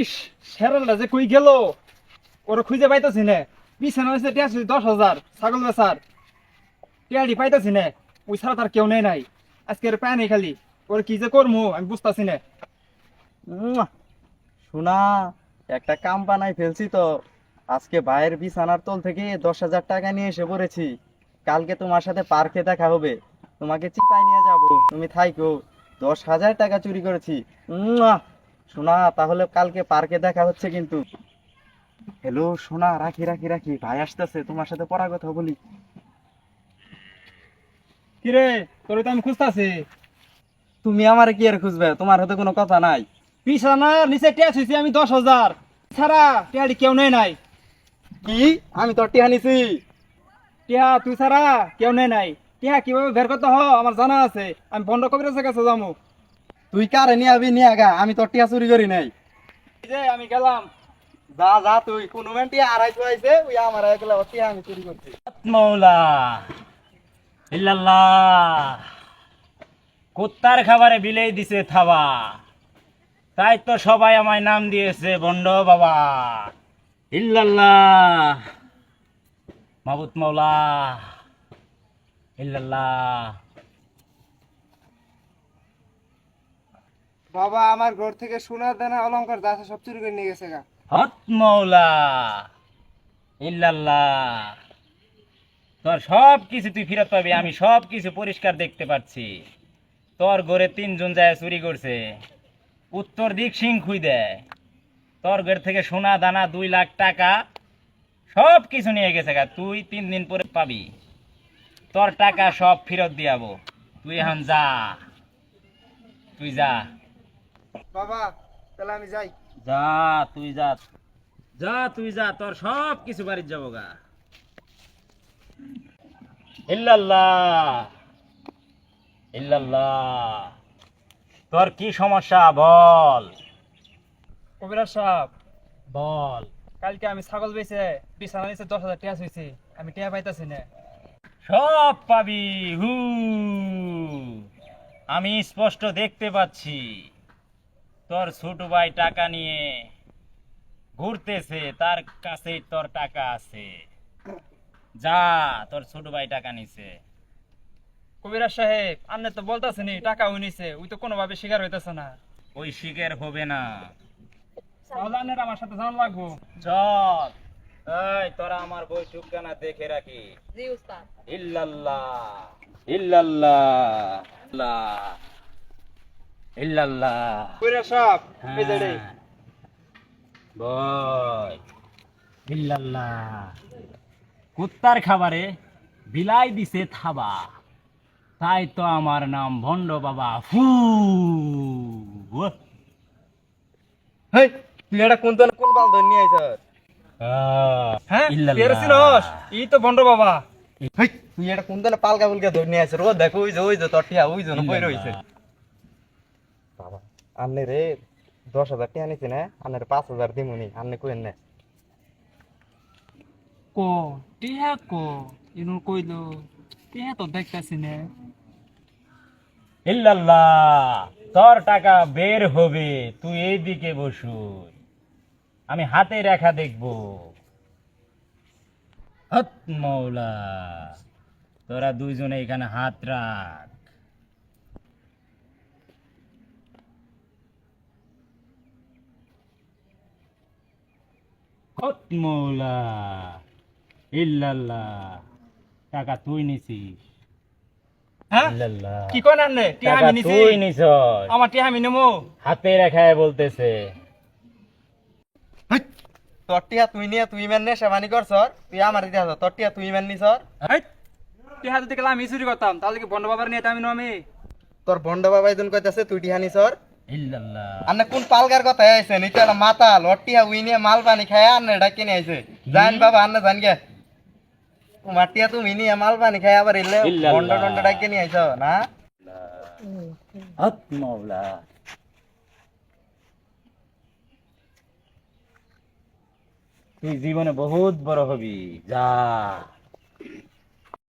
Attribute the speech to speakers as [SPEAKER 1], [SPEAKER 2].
[SPEAKER 1] ইস সেরালটা যে কই গেল? ওরা খুঁজে পাইতেছি না। বিছানা হয়েছে টিয়া শুধু দশ হাজার, ছাগল বেচার। টিয়াডি পাইতেছি না। ওই ছাড়া তার কেউ নেই নাই। আজকে আর পায় নাই খালি। ওরা কি যে করব আমি বুঝতেছি না।
[SPEAKER 2] শোনা, একটা কাম বানাই ফেলছি তো। আজকে ভাইয়ের বিছানার তল থেকে দশ হাজার টাকা নিয়ে এসে পড়েছি। কালকে তোমার সাথে পার্কে দেখা হবে। তোমাকে চিপাই নিয়ে যাব। তুমি থাইকো। দশ হাজার টাকা চুরি করেছি। শোনা তাহলে কালকে পার্কে দেখা হচ্ছে কিন্তু। হ্যালো শোনা রাখি রাখি রাখি, ভাই আসতেছে, তোমার সাথে পড়া কথা বলি।
[SPEAKER 1] কিরে, তোর তো আমি খুঁজতেছি।
[SPEAKER 2] তুমি আমার কি আর খুঁজবে? তোমার হাতে কোনো কথা নাই।
[SPEAKER 1] বিছানার নিচে টিয়া শুয়েছি আমি দশ হাজার। ছাড়া টিয়াডি কেউ নেই নাই।
[SPEAKER 2] কি? আমি তোর টিহা নিছি।
[SPEAKER 1] টিয়া তুই ছাড়া কেউ নেই নাই। টিয়া কীভাবে বের করতে হ আমার জানা আছে। আমি বন্ধ কবিরাজের কাছে যাব।
[SPEAKER 2] তুই কারে নিয়ে আবি নিয়ে আগা আমি তোর টিহা চুরি করি নাই।
[SPEAKER 1] যে আমি গেলাম।
[SPEAKER 2] যা যা তুই। কোন টিয়া আড়াইশো আইছে ওই আমার একলা টিহা আমি চুরি করছি।
[SPEAKER 3] মৌলা ইল্লাল্লাহ। কুত্তার খাবারে বিলেই দিছে থাবা। তাই তো সবাই আমায় নাম দিয়েছে বন্ড বাবা। ইল্লাল্লাহ। মাবুত মৌলা। ইল্লাল্লাহ।
[SPEAKER 1] বাবা, আমার ঘর থেকে সোনার দানা, অলংকার, যা সব চুরি করে নিয়ে গেছে গা।
[SPEAKER 3] হত মৌলা। ইল্লাল্লাহ। তোর সব কিছু তুই ফিরত পাবি, আমি সব কিছু পরিষ্কার দেখতে পাচ্ছি। তোর ঘরে তিনজন যায় চুরি করছে। উত্তর দিক সিং খুই দেয়। তোর ঘর থেকে সোনা, দানা, দুই লাখ টাকা, সব কিছু নিয়ে গেছে গা। তুই তিন দিন পরে পাবি। তোর টাকা সব ফেরত দিয়াবো তুই এখন যা। তুই যা।
[SPEAKER 1] বাবা তাহলে আমি যাই।
[SPEAKER 3] যা তুই যা। যা তুই যা তোর সব কিছু বাড়ির যাব গা। ইল্লাল্লাহ। ইল্লাল্লাহ। তোর কি সমস্যা? বল।
[SPEAKER 1] কবিরাজ সাহেব
[SPEAKER 3] বল।
[SPEAKER 1] কালকে আমি ছাগল বেচে বিছানা নিচে দশ হাজার টিয়া শুয়েছি আমি টিয়া পাইতাছি না।
[SPEAKER 3] সব পাবি হু। আমি স্পষ্ট দেখতে পাচ্ছি। তোর ছোট ভাই টাকা নিয়ে ঘুরতেছে তার কাছে তোর টাকা আছে। যা তোর ছোট ভাই টাকা নিছে।
[SPEAKER 1] কবিরাজ সাহেব আপনি তো বলতেছেনি টাকা উই নিছে। ওই তো কোনোভাবে শিকার হইতেছে না।
[SPEAKER 3] ওই শিকার হবে না।
[SPEAKER 1] আমার সাথে জানা লাগবো।
[SPEAKER 3] চল। এই তোরা আমার বই টুকানা দেখে রাখি।
[SPEAKER 4] জি উস্তাদ।
[SPEAKER 3] ইল্লাল্লাহ ইল্লাল্লাহ ইল্লাল্লাহ। ইল্লাল্লাহ। বয় ইল্লাল্লাহ কুত্তার খাবারে বিলাই দিছে থাবা তাই তো আমার নাম ভণ্ড বাবা ফু ও।
[SPEAKER 2] হেই তুই এটা কোন তোর কোন বাল ধর নিয়ে আইছ
[SPEAKER 1] হ্যাঁ
[SPEAKER 3] ইল্লাল্লাহ।
[SPEAKER 1] ই তো বন্ড বাবা
[SPEAKER 2] হেই তুই এটা কোন তোর পালকা পুলকা ধর নিয়ে আইছ ও দেখো ওই যে ওই যে তোর টিহা ওই যে রইছে রে দশ হাজার নিছি না আন্নের পাঁচ হাজার দিমুনি আন্নে কইন না।
[SPEAKER 1] কো টিয়া কো ইনু কইলো টিয়া তো দেখতাছি না।
[SPEAKER 3] ইল্লাল্লাহ তোর টাকা বের হবে তুই এইদিকে বসু আমি হাতে রেখা দেখব। হত মৌলা তোরা দুইজনে এখানে হাত রাখ। হত মৌলা ইল্লাল্লাহ। টাকা তুই নিছিস।
[SPEAKER 1] হ্যাঁ?
[SPEAKER 3] ইল্লাল্লাহ।
[SPEAKER 1] কি কয় না নে? টিয়া আমি নিছি।
[SPEAKER 3] তুই নিছস।
[SPEAKER 1] আমার টিয়া আমি নেমো।
[SPEAKER 3] হাতে রেখায় বলতেছে।
[SPEAKER 2] তোর টিহা তুই নিয়ে তুই মেন নেশা বানি কর সর। তুই আমার দিতে হাস তোর টিহা তুই মেন নি সর।
[SPEAKER 1] টিয়া যদি গেলে আমি চুরি করতাম তাহলে কি বন্ড বাবার নিয়ে আমি আমি?
[SPEAKER 2] তোর ভন্ড বাবা একজন কইতাছে তুই টিহা নি সর। আন্নে কোন পালগার কথা আইছে নিতে একটা মাথা লটিয়া উই নিয়ে মাল পানি খায় আন্নে ডাকি নিয়ে আইছে। জান বাবা আন্নে জান গে। মাটিয়া তুমি নিয়ে মাল পানি খায় আবার
[SPEAKER 3] ইল্লাল্লাহ।
[SPEAKER 2] বন্ড টন্ড ডাকি নিয়ে আইছো না?
[SPEAKER 3] হত মৌলা তুই জীবনে বহুত বড় হবি যা।